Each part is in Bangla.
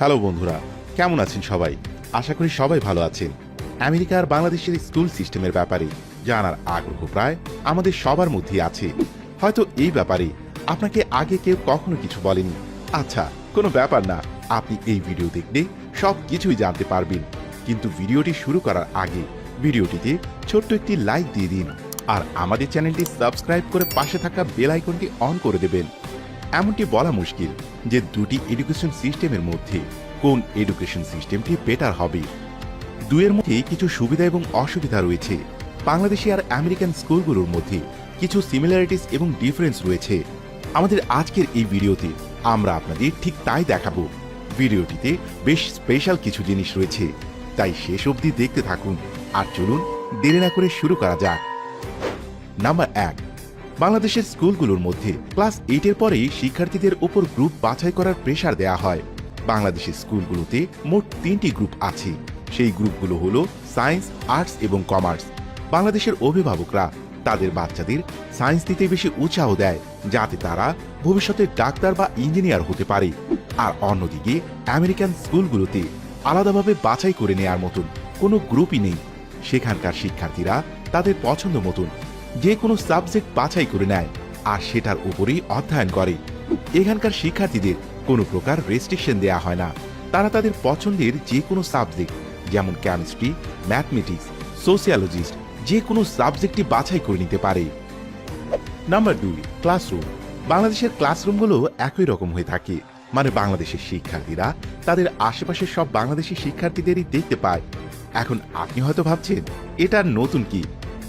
হ্যালো বন্ধুরা, কেমন আছেন সবাই? আশা করি সবাই ভালো আছেন। আমেরিকা আর বাংলাদেশের স্কুল সিস্টেমের ব্যাপারে জানার আগ্রহ প্রায় আমাদের সবার মধ্যেই আছে। হয়তো এই ব্যাপারে আপনাকে আগে কেউ কখনো কিছু বলেনি। আচ্ছা কোনো ব্যাপার না, আপনি এই ভিডিও দেখলে সব কিছুই জানতে পারবেন। কিন্তু ভিডিওটি শুরু করার আগে ভিডিওটিতে ছোট্ট একটি লাইক দিয়ে দিন। আর আমাদের চ্যানেলটি সাবস্ক্রাইব করে পাশে থাকা বেল আইকনটি অন করে দেবেন। এমনটি বলা মুশকিল যে দুটি এডুকেশন সিস্টেমের মধ্যে কোন এডুকেশন সিস্টেমটি বেটার হবে। দুয়ের মধ্যে কিছু সুবিধা এবং অসুবিধা রয়েছে। বাংলাদেশি আর আমেরিকান স্কুলগুলোর মধ্যে কিছু সিমিলারিটিস এবং ডিফারেন্স রয়েছে। আমাদের আজকের এই ভিডিওতে আমরা আপনাদের ঠিক তাই দেখাবো। ভিডিওটিতে বেশ স্পেশাল কিছু জিনিস রয়েছে। তাই শেষ অবধি দেখতে থাকুন। আর চলুন, দেরি না করে শুরু করা যাক। নাম্বার এক বাংলাদেশের স্কুলগুলোর মধ্যে ক্লাস এইটের পরেই শিক্ষার্থীদের উপর গ্রুপ বাছাই করার প্রেশার দেয়া হয়। বাংলাদেশের স্কুলগুলোতে মোট তিনটি গ্রুপ আছে। সেই গ্রুপগুলো হলো সায়েন্স আর্টস এবং কমার্স বাংলাদেশের অভিভাবকরা তাদের বাচ্চাদের সায়েন্স দিতে বেশি উৎসাহ দেয়, যাতে তারা ভবিষ্যতে ডাক্তার বা ইঞ্জিনিয়ার হতে পারে। আর অন্যদিকে আমেরিকান স্কুলগুলোতে আলাদাভাবে বাছাই করে নেয়ার মতন কোনো গ্রুপই নেই। সেখানকার শিক্ষার্থীরা তাদের পছন্দ মতন যে কোনো সাবজেক্ট বাছাই করে নেয়, আর সেটার উপরেই অধ্যয়ন করে। এখানকার শিক্ষার্থীদের কোনো প্রকার রেস্ট্রিকশন দেয়া হয় না। তারা তাদের পছন্দের যে কোনো সাবজেক্ট, যেমন কেমিস্ট্রি ম্যাথমেটিক্স সোশিয়োলজিস্ট যে কোনো সাবজেক্টই বাছাই করে নিতে পারে। নাম্বার দুই ক্লাসরুম বাংলাদেশের ক্লাসরুমগুলো একই রকম হয়ে থাকে। মানে বাংলাদেশের শিক্ষার্থীরা তাদের আশেপাশের সব বাংলাদেশি শিক্ষার্থীদেরই দেখতে পায়। এখন আপনি হয়তো ভাবছেন, এটা নতুন কি?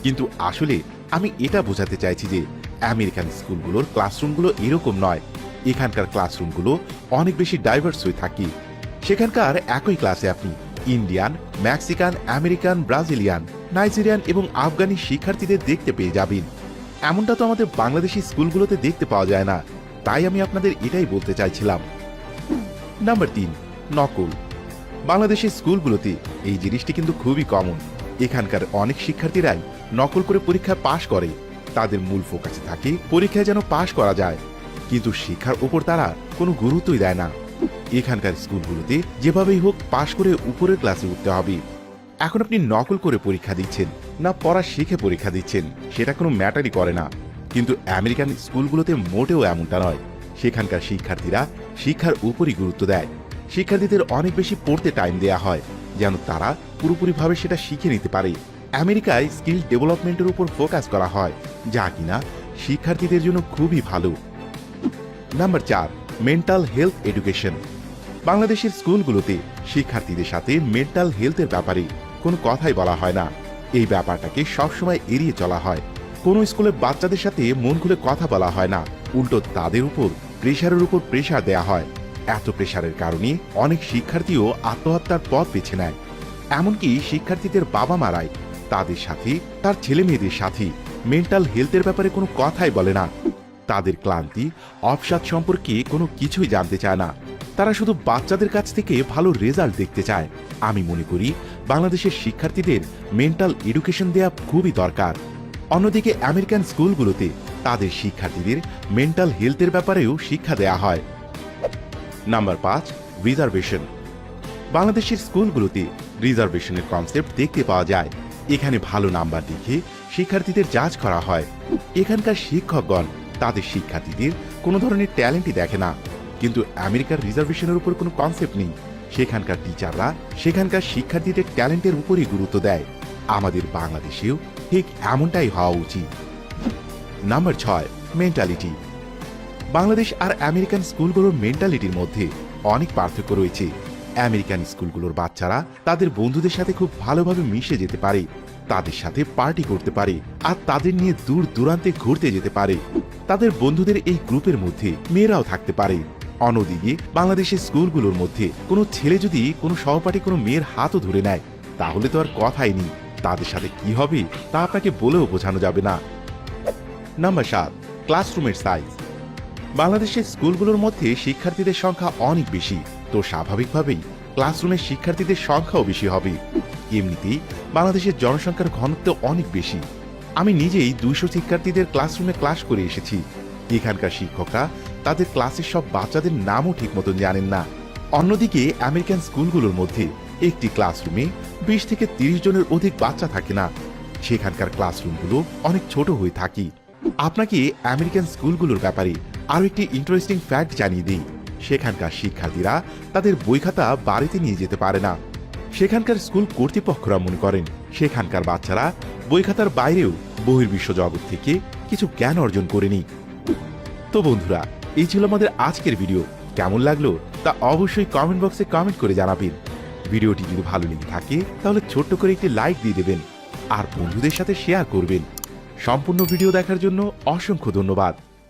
কিন্তু আসলে আমি এটা বোঝাতে চাইছি যে আমেরিকান স্কুলগুলোর ক্লাসরুমগুলো এরকম নয়। এখানকার ক্লাসরুমগুলো অনেক বেশি ডাইভার্স হয়ে থাকে। সেখানকার একই ক্লাসে আপনি Indian Mexican American Brazilian Nigerian এবং আফগানি শিক্ষার্থীদের দেখতে পেয়ে যাবেন। এমনটা তো আমাদের বাংলাদেশি স্কুলগুলোতে দেখতে পাওয়া যায় না। তাই আমি আপনাদের এটাই বলতে চাইছিলাম। নাম্বার তিন, নকল। বাংলাদেশের স্কুলগুলোতে এই জিনিসটি কিন্তু খুবই কমন এখানকার অনেক শিক্ষার্থীরাই নকল করে পরীক্ষায় পাশ করে। তাদের মূল ফোকাসে থাকে পরীক্ষায় যেন পাশ করা যায়। কিন্তু শিক্ষার উপর তারা কোনো গুরুত্বই দেয় না। এখানকার স্কুলগুলোতে যেভাবেই হোক পাশ করে উপরের ক্লাসে উঠতে হবে। এখন আপনি নকল করে পরীক্ষা দিচ্ছেন না পড়া শিখে পরীক্ষা দিচ্ছেন, সেটা কোনো ম্যাটারই করে না। কিন্তু আমেরিকান স্কুলগুলোতে মোটেও এমনটা নয়। সেখানকার শিক্ষার্থীরা শিক্ষার উপরই গুরুত্ব দেয়। শিক্ষার্থীদের অনেক বেশি পড়তে টাইম দেয়া হয়, যেন তারা পুরোপুরিভাবে সেটা শিখে নিতে পারে। আমেরিকায় স্কিল ডেভেলপমেন্টের উপর ফোকাস করা হয়, যা কিনা শিক্ষার্থীদের জন্য খুবই ভালো। নাম্বার চার, মেন্টাল হেলথ এডুকেশন। বাংলাদেশের স্কুলগুলোতে শিক্ষার্থীদের সাথে মেন্টাল হেলথের ব্যাপারে কোনো কথাই বলা হয় না। এই ব্যাপারটাকে সবসময় এড়িয়ে চলা হয়। কোনো স্কুলে বাচ্চাদের সাথে মন খুলে কথা বলা হয় না। উল্টো তাদের উপর প্রেশারের উপর প্রেশার দেয়া হয়। এত প্রেশারের কারণে অনেক শিক্ষার্থীও আত্মহত্যার পথ বেছে নেয়। এমনকি শিক্ষার্থীদের বাবা মারাই তাদের সাথে, তার ছেলে মেয়েদের সাথে। মেন্টাল হেলথের ব্যাপারে কোনো কথাই বলে না। তাদের ক্লান্তি অবসাদ সম্পর্কে কোনো কিছুই জানতে চায় না। তারা শুধু বাচ্চাদের কাছ থেকে ভালো রেজাল্ট দেখতে চায়। আমি মনে করি, বাংলাদেশের শিক্ষার্থীদের মেন্টাল এডুকেশন দেওয়া খুবই দরকার। অন্যদিকে আমেরিকান স্কুলগুলোতে তাদের শিক্ষার্থীদের মেন্টাল হেলথের ব্যাপারেও শিক্ষা দেয়া হয়। নাম্বার পাঁচ রিজার্ভেশন বাংলাদেশের স্কুলগুলোতে রিজার্ভেশনের কনসেপ্ট দেখতে পাওয়া যায়। এখানে ভালো নাম্বার দেখে শিক্ষার্থীদের যাচ করা হয়। এখানকার শিক্ষকগণ তাদের শিক্ষার্থীদের কোনো ধরনের ট্যালেন্টই দেখে না। কিন্তু আমেরিকার রিজার্ভেশনের উপর কোনো কনসেপ্ট নেই। সেখানকার টিচাররা সেখানকার শিক্ষার্থীদের ট্যালেন্টের উপরই গুরুত্ব দেয়। আমাদের বাংলাদেশেও ঠিক এমনটাই হওয়া উচিত। নাম্বার ছয় মেন্টালিটি বাংলাদেশ আর আমেরিকান স্কুলগুলোর মেন্টালিটির মধ্যে অনেক পার্থক্য রয়েছে। আমেরিকান স্কুলগুলোর বাচ্চারা তাদের বন্ধুদের সাথে খুব ভালোভাবে মিশে যেতে পারে। তাদের সাথে পার্টি করতে পারে আর তাদের নিয়ে দূর দূরান্তে ঘুরতে যেতে পারে। তাদের বন্ধুদের এই গ্রুপের মধ্যে মেয়েরাও থাকতে পারে। অন্যদিকে বাংলাদেশের স্কুলগুলোর মধ্যে কোনো ছেলে যদি কোনো সহপাঠী কোনো মেয়ের হাতও ধরে নেয়, তাহলে তো আর কথাই নেই। তাদের সাথে কি হবে তা আপনাকে বলেও বোঝানো যাবে না। নাম্বার সাত, ক্লাসরুমের সাইজ। বাংলাদেশের স্কুলগুলোর মধ্যে শিক্ষার্থীদের সংখ্যা অনেক বেশি, তো স্বাভাবিকভাবেই ক্লাসরুমের শিক্ষার্থীদের সংখ্যাও বেশি হবে। এমনিতেই বাংলাদেশের জনসংখ্যার ঘনত্ব অনেক বেশি। আমি নিজেই দুইশো শিক্ষার্থীদের ক্লাসরুমে ক্লাস করে এসেছি। এখানকার শিক্ষকরা তাদের ক্লাসের সব বাচ্চাদের নামও ঠিক মতন জানেন না। অন্যদিকে আমেরিকান স্কুলগুলোর মধ্যে একটি ক্লাসরুমে বিশ থেকে তিরিশ জনের অধিক বাচ্চা থাকে না। সেখানকার ক্লাসরুমগুলো অনেক ছোট হয়ে থাকে। আপনাকে আমেরিকান স্কুলগুলোর ব্যাপারে আরও একটি ইন্টারেস্টিং ফ্যাক্ট জানিয়ে দিই। সেখানকার শিক্ষার্থীরা তাদের বই খাতা বাড়িতে নিয়ে যেতে পারে না। সেখানকার স্কুল কর্তৃপক্ষরা মনে করেন, সেখানকার বাচ্চারা বই খাতার বাইরেও বহির্বিশ্ব জগৎ থেকে কিছু জ্ঞান অর্জন করেনি। তো বন্ধুরা, এই ছিল আমাদের আজকের ভিডিও। কেমন লাগল তা অবশ্যই কমেন্ট বক্সে কমেন্ট করে জানাবেন। ভিডিওটি যদি ভালো লেগে থাকে, তাহলে ছোট্ট করে একটি লাইক দিয়ে দেবেন। আর বন্ধুদের সাথে শেয়ার করবেন। সম্পূর্ণ ভিডিও দেখার জন্য অসংখ্য ধন্যবাদ।